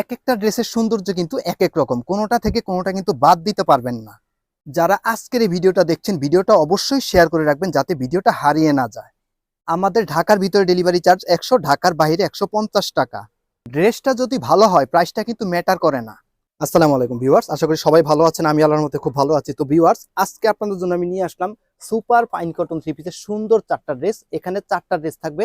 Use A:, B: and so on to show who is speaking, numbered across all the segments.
A: এক একটা ড্রেসের সৌন্দর্য কিন্তু এক এক রকম। কোনোটা থেকে কোনোটা কিন্তু বাদ দিতে পারবেন না। যারা আজকের এই ভিডিওটা দেখছেন, ভিডিওটা অবশ্যই শেয়ার করে রাখবেন যাতে ভিডিওটা হারিয়ে না যায়। আমাদের ঢাকার ভিতরে ডেলিভারি চার্জ একশো, ঢাকার বাইরে একশো পঞ্চাশ টাকা। ড্রেসটা যদি ভালো হয় প্রাইসটা কিন্তু ম্যাটার করে না। আসসালামু আলাইকুম ভিউয়ার্স আশা করি সবাই ভালো আছেন, আমি আল্লাহর মধ্যে খুব ভালো আছি। তো ভিউয়ার্স আজকে আপনাদের জন্য আমি নিয়ে আসলাম সুপার ফাইন কটন থ্রি পিসের সুন্দর চারটা ড্রেস এখানে চারটা ড্রেস থাকবে।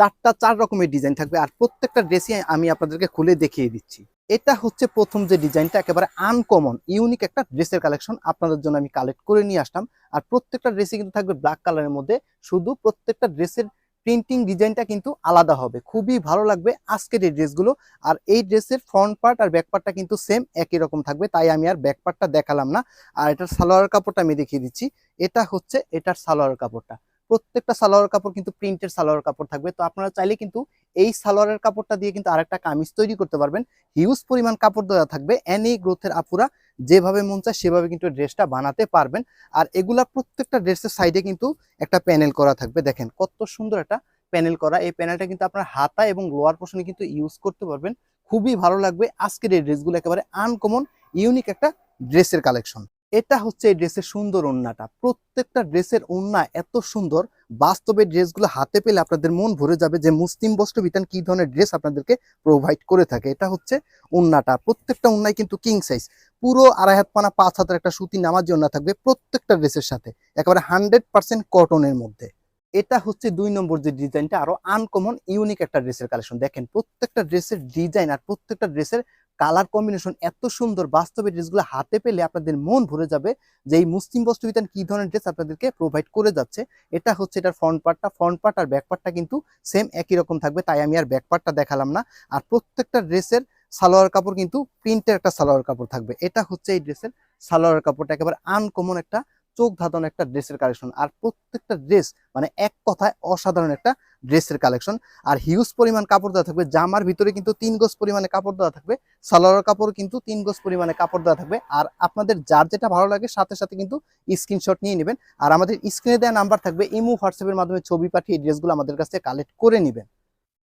A: চারটা, চার রকমের ডিজাইন থাকবে আর প্রত্যেকটা ড্রেসই আমি আপনাদেরকে খুলে দেখিয়ে দিচ্ছি। এটা হচ্ছে প্রথম যে ডিজাইনটা একেবারে আনকমন ইউনিক একটা ড্রেসের কালেকশন আপনাদের জন্য আমি কালেক্ট করে নিয়ে আসলাম। আর প্রত্যেকটা ড্রেসই কিন্তু থাকবে ব্ল্যাক কালারের মধ্যে, শুধু প্রত্যেকটা ড্রেসের প্রিন্টিং ডিজাইনটা কিন্তু আলাদা হবে। খুবই ভালো লাগবে আজকের এই ড্রেসগুলো আর এই ড্রেসের ফ্রন্ট পার্ট আর ব্যাক পার্টটা কিন্তু সেম একই রকম থাকবে, তাই আমি আর ব্যাক পার্টটা দেখালাম না। আর এটার সালোয়ার কাপড়টা আমি দেখিয়ে দিচ্ছি। এটা হচ্ছে, এটার সালোয়ার কাপড়টা। প্রত্যেকটা সালোয়ার কাপড় কিন্তু প্রিন্টের সালোয়ার কাপড় থাকবে। তো আপনারা চাইলে কিন্তু এই সালোয়ারের কাপড়টা দিয়ে কিন্তু আরেকটা কামিজ তৈরি করতে পারবেন। হিউজ পরিমাণ কাপড় দেওয়া থাকবে। এনি গ্রোথের আপুরা যেভাবে মন চায় সেভাবে কিন্তু ড্রেসটা বানাতে পারবেন। আর এগুলা প্রত্যেকটা ড্রেসের সাইডে কিন্তু একটা প্যানেল করা থাকবে। দেখেন কত সুন্দর একটা প্যানেল করা। এই প্যানেলটা কিন্তু আপনার হাতা এবং লোয়ার পোর্শনে কিন্তু ইউজ করতে পারবেন। খুবই ভালো লাগবে। আজকের এই ড্রেসগুলো একেবারে আনকমন ইউনিক একটা ড্রেসের কালেকশন এটা হচ্ছে এই ড্রেসের সুন্দর ওন্নাটা। প্রত্যেকটা ড্রেসের ওন্না এত সুন্দর, বাস্তবে ড্রেসগুলো হাতে পেলে আপনাদের মন ভরে যাবে যে মুসলিম বস্ত্র বিতান কি ধরনের ড্রেস আপনাদেরকে প্রোভাইড করে থাকে। এটা হচ্ছে ওন্নাটা। প্রত্যেকটা ওন্নায় কিন্তু কিং সাইজ পুরো আড়াই হাত পানা, পাঁচ হাতের একটা সুতি নামাজ ওন্না থাকবে প্রত্যেকটা ড্রেসের সাথে। একেবারে হান্ড্রেড পার্সেন্ট কটনের মধ্যে। এটা হচ্ছে দুই নম্বর যে ডিজাইনটা আরও আনকমন ইউনিক একটা ড্রেসের কালেকশন দেখেন, প্রত্যেকটা ড্রেসের ডিজাইন আর প্রত্যেকটা ড্রেসের কালার কম্বিনেশন এত সুন্দর, বাস্তবে ড্রেসগুলো হাতে পেলে আপনাদের মন ভরে যাবে যে এই মুসলিম বস্তু বিতান কি ধরনের ড্রেস আপনাদেরকে প্রোভাইড করে যাচ্ছে। এটা হচ্ছে এটার ফ্রন্ট পার্টটা ফ্রন্ট পার্ট আর ব্যাক পার্টটা কিন্তু সেম একই রকম থাকবে, তাই আমি আর ব্যাক পার্টটা দেখালাম না। আর প্রত্যেকটা ড্রেসের সালোয়ার কাপড় কিন্তু প্রিন্টের একটা সালোয়ার কাপড় থাকবে। এটা হচ্ছে এই ড্রেসের সালোয়ার কাপড়টা একেবারে আনকমন একটা চোখ ধাঁধানো একটা ড্রেসের কালেকশন আর প্রত্যেকটা ড্রেস মানে এক কথায় অসাধারণ একটা ড্রেসের কালেকশন আর হিউজ পরিমাণ কাপড় দেওয়া থাকবে, জামার ভিতরে কিন্তু তিন গজ পরিমাণে কাপড় দেওয়া থাকবে সালোয়ার কাপড় কিন্তু তিন গজ পরিমাণে কাপড় দেওয়া থাকবে। আর আপনাদের যার যেটা ভালো লাগে, সাথে সাথে কিন্তু স্ক্রিনশট নিয়ে নেবেন। আর আমাদের স্ক্রিনে দেওয়া নাম্বার থাকবে, ইমো হোয়াটসঅ্যাপের মাধ্যমে ছবি পাঠিয়ে ড্রেসগুলো আমাদের কাছে কালেক্ট করে নেবেন।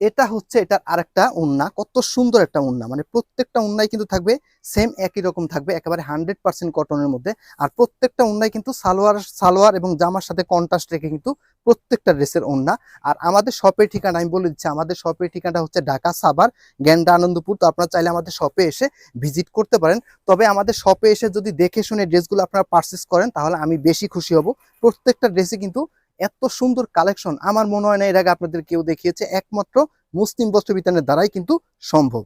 A: এটা হচ্ছে এটার আরেকটা উন্না, কত সুন্দর একটা উন্না। মানে প্রত্যেকটা উন্নায় কিন্তু থাকবে সেম একই রকম থাকবে, একেবারে হান্ড্রেড পার্সেন্ট কটনের মধ্যে। আর প্রত্যেকটা উন্নায় কিন্তু সালোয়ার সালোয়ার এবং জামার সাথে কন্ট্রাস্ট রেখে কিন্তু প্রত্যেকটা ড্রেসের ওন্না আর আমাদের শপের ঠিকানা, আমি বলে দিচ্ছি, আমাদের শপের ঠিকানা হচ্ছে ঢাকা সাভার, গ্যান্ডা আনন্দপুর। তো আপনারা চাইলে আমাদের শপে এসে ভিজিট করতে পারেন। তবে আমাদের শপে এসে যদি দেখে শুনে ড্রেসগুলো আপনারা পারচেস করেন, তাহলে আমি বেশি খুশি হব। প্রত্যেকটা ড্রেসে কিন্তু এত সুন্দর কালেকশন আমার মনে হয় না এর আগে আপনাদের কেউ দেখিয়েছে, একমাত্র মুসলিম বস্ত্র বিতানের দ্বারাই কিন্তু সম্ভব।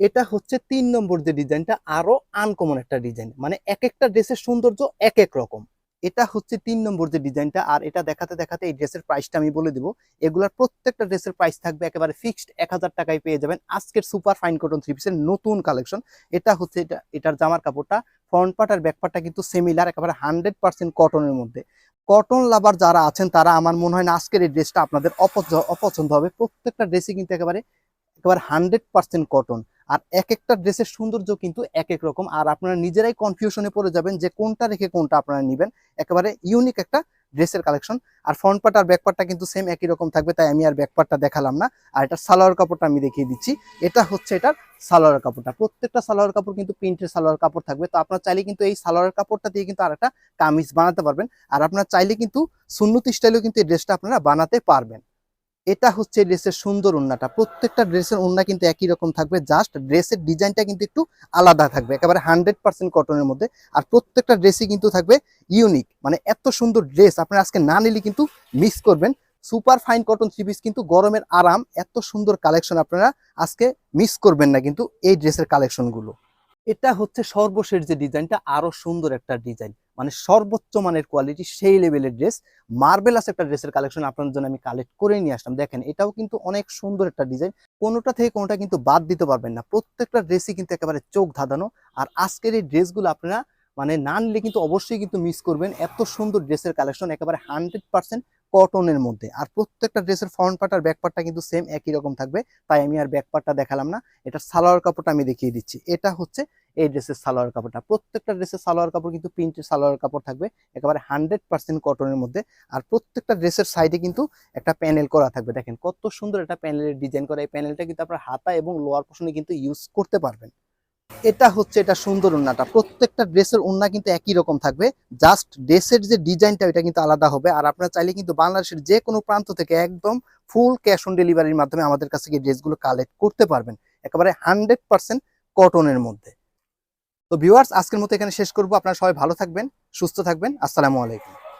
A: এটা হচ্ছে তিন নম্বর যে ডিজাইনটা, আরও আনকমন একটা ডিজাইন মানে এক একটা ড্রেসের সৌন্দর্য এক এক রকম। এটা হচ্ছে তিন নম্বর যে ডিজাইনটা, আর এটা দেখাতে দেখাতে এই ড্রেসের প্রাইসটা আমি বলে দিব। এগুলার প্রত্যেকটা ড্রেসের প্রাইস থাকবে একেবারে ফিক্সড এক হাজার টাকায় পেয়ে যাবেন। আজকের সুপার ফাইন কটন থ্রি পিসের নতুন কালেকশন এটা হচ্ছে এটা, এটার জামার কাপড়টা ফ্রন্ট পার্ট আর ব্যাক পার্টটা কিন্তু সিমিলার একেবারে হান্ড্রেড পার্সেন্ট কটনের মধ্যে। কটন লাভার যারা আছেন, তারা আমার মনে হয় না আজকের এই ড্রেসটা আপনাদের অপছ- অপছন্দ হবে। প্রত্যেকটা ড্রেসই কিন্তু একেবারে একেবারে হান্ড্রেড পার্সেন্ট কটন আর এক একটা ড্রেসের সৌন্দর্য কিন্তু এক এক রকম। আর আপনারা নিজেরাই কনফিউশনে পড়ে যাবেন যে কোনটা রেখে কোনটা আপনারা নেবেন। একেবারে ইউনিক একটা ড্রেসের কালেকশন আর ফ্রন্ট পার্ট আর ব্যাক পার্টটা কিন্তু সেম একই রকম থাকবে, তাই আমি আর ব্যাক পার্টটা দেখালাম না। আর এটা সালোয়ার কাপড়টা আমি দেখিয়ে দিচ্ছি। এটা হচ্ছে এটার সালোয়ার কাপড়টা। প্রত্যেকটা সালোয়ার কাপড় কিন্তু প্রিন্টের সালোয়ার কাপড় থাকবে। তো আপনার চাইলে কিন্তু এই সালোয়ার কাপড়টা দিয়ে কিন্তু আর একটা কামিজ বানাতে পারবেন। আর আপনার চাইলে কিন্তু সুন্নতি স্টাইলেও কিন্তু এই ড্রেসটা আপনারা বানাতে পারবেন। এটা হচ্ছে ড্রেসের সুন্দর ওন্নাটা প্রত্যেকটা ড্রেসের ওন্না কিন্তু একই রকম থাকবে, জাস্ট ড্রেসের ডিজাইনটা কিন্তু একটু আলাদা থাকবে, একেবারে হান্ড্রেড পার্সেন্ট কটনের মধ্যে। আর প্রত্যেকটা ড্রেসই কিন্তু থাকবে ইউনিক মানে এত সুন্দর ড্রেস, আপনারা আজকে না নিলে কিন্তু মিস করবেন। Super fine cotton three piece কিন্তু গরমের আরাম, এত সুন্দর কালেকশন আপনারা আজকে মিস করবেন না কিন্তু এই ড্রেসের কালেকশনগুলো। এটা হচ্ছে সর্বশেষ যে ডিজাইনটা, আরও সুন্দর একটা ডিজাইন। মানে সর্বোচ্চ মানের কোয়ালিটি সেই লেভেলের ড্রেস মার্বেলাস একটা ড্রেসের কালেকশন আপনার জন্য আমি কালেক্ট করে নিয়ে আসলাম। দেখেন, এটাও কিন্তু অনেক সুন্দর একটা ডিজাইন কোনোটা থেকে কোনোটা কিন্তু বাদ দিতে পারবেন না। প্রত্যেকটা ড্রেসই কিন্তু একেবারে চোখ ধাঁধানো। আর আজকের এই ড্রেসগুলো আপনারা মানে না নিলে কিন্তু অবশ্যই কিন্তু মিস করবেন। এত সুন্দর ড্রেসের কালেকশন একেবারে হান্ড্রেড পার্সেন্ট কটনের মধ্যে। আর প্রত্যেকটা ড্রেসের ফ্রন্ট পার্ট আর ব্যাক পার্টটা কিন্তু সেম একই রকম থাকবে। তাই আমি আর ব্যাক পার্টটা দেখালাম না। এটা সালোয়ার কাপড়টা আমি দেখিয়ে দিচ্ছি। এটা হচ্ছে এই ড্রেসের সালোয়ার কাপড়টা। প্রত্যেকটা ড্রেসের সালোয়ার কাপড় কিন্তু প্রিন্টের সালোয়ার কাপড় থাকবে। একেবারে হান্ড্রেড পার্সেন্ট কটনের মধ্যে। আর প্রত্যেকটা ড্রেসের সাইডে কিন্তু একটা প্যানেল করা থাকবে। দেখেন কত সুন্দর একটা প্যানেলের ডিজাইন করা। এই প্যানেলটা কিন্তু আপনার হাতা এবং লোয়ার পোর্শনে কিন্তু ইউজ করতে পারবেন। এটা হচ্ছে এটা সুন্দর উন্নাটা। প্রত্যেকটা ড্রেসের উন্না কিন্তু একই রকম থাকবে। জাস্ট ড্রেসের যে ডিজাইনটা, এটা কিন্তু আলাদা হবে। আর আপনারা চাইলে কিন্তু বাংলাদেশের যে কোনো প্রান্ত থেকে একদম ফুল ক্যাশ অন ডেলিভারির মাধ্যমে আমাদের কাছ থেকে ড্রেসগুলো কালেক্ট করতে পারবেন। একেবারে হান্ড্রেড পার্সেন্ট কটনের মধ্যে। তো ভিউয়ার্স আজকের মতো এখানে শেষ করব। আপনারা সবাই ভালো থাকবেন, সুস্থ থাকবেন। আসসালামু আলাইকুম।